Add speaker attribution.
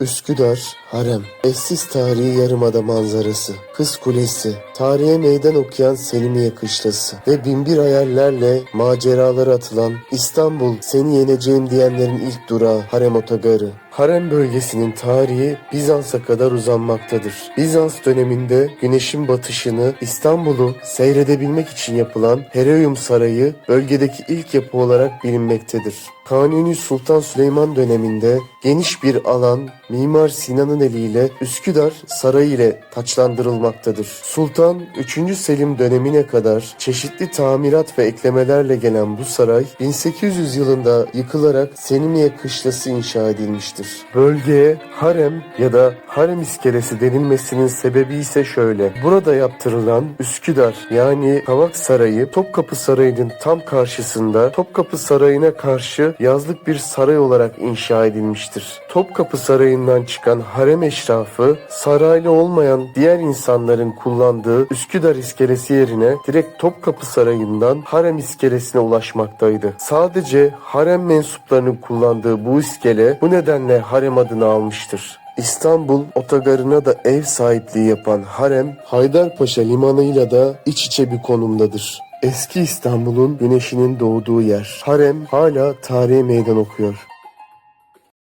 Speaker 1: Üsküdar, Harem, eşsiz tarihi yarımada manzarası, Kız Kulesi, tarihe meydan okuyan Selimiye Kışlası. Ve binbir hayallerle maceralara atılan İstanbul seni yeneceğim diyenlerin ilk durağı Harem Otogarı. Harem bölgesinin tarihi Bizans'a kadar uzanmaktadır. Bizans döneminde güneşin batışını İstanbul'u seyredebilmek için yapılan Heroium Sarayı bölgedeki ilk yapı olarak bilinmektedir. Kanuni Sultan Süleyman döneminde geniş bir alan Mimar Sinan'ın eliyle Üsküdar Sarayı ile taçlandırılmaktadır. Sultan 3. Selim dönemine kadar çeşitli tamirat ve eklemelerle gelen bu saray 1800 yılında yıkılarak Selimiye Kışlası inşa edilmiştir. Bölgeye harem ya da harem iskelesi denilmesinin sebebi ise şöyle. Burada yaptırılan Üsküdar yani Kavak Sarayı Topkapı Sarayı'nın tam karşısında Topkapı Sarayı'na karşı yazlık bir saray olarak inşa edilmiştir. Topkapı Sarayı'ndan çıkan harem eşrafı saraylı olmayan diğer insanların kullandığı Üsküdar iskelesi yerine direkt Topkapı Sarayı'ndan harem iskelesine ulaşmaktaydı. Sadece harem mensuplarının kullandığı bu iskele bu nedenle harem adını almıştır. İstanbul otogarına da ev sahipliği yapan harem Haydarpaşa limanıyla da iç içe bir konumdadır. Eski İstanbul'un güneşinin doğduğu yer. Harem hala tarihe meydan okuyor.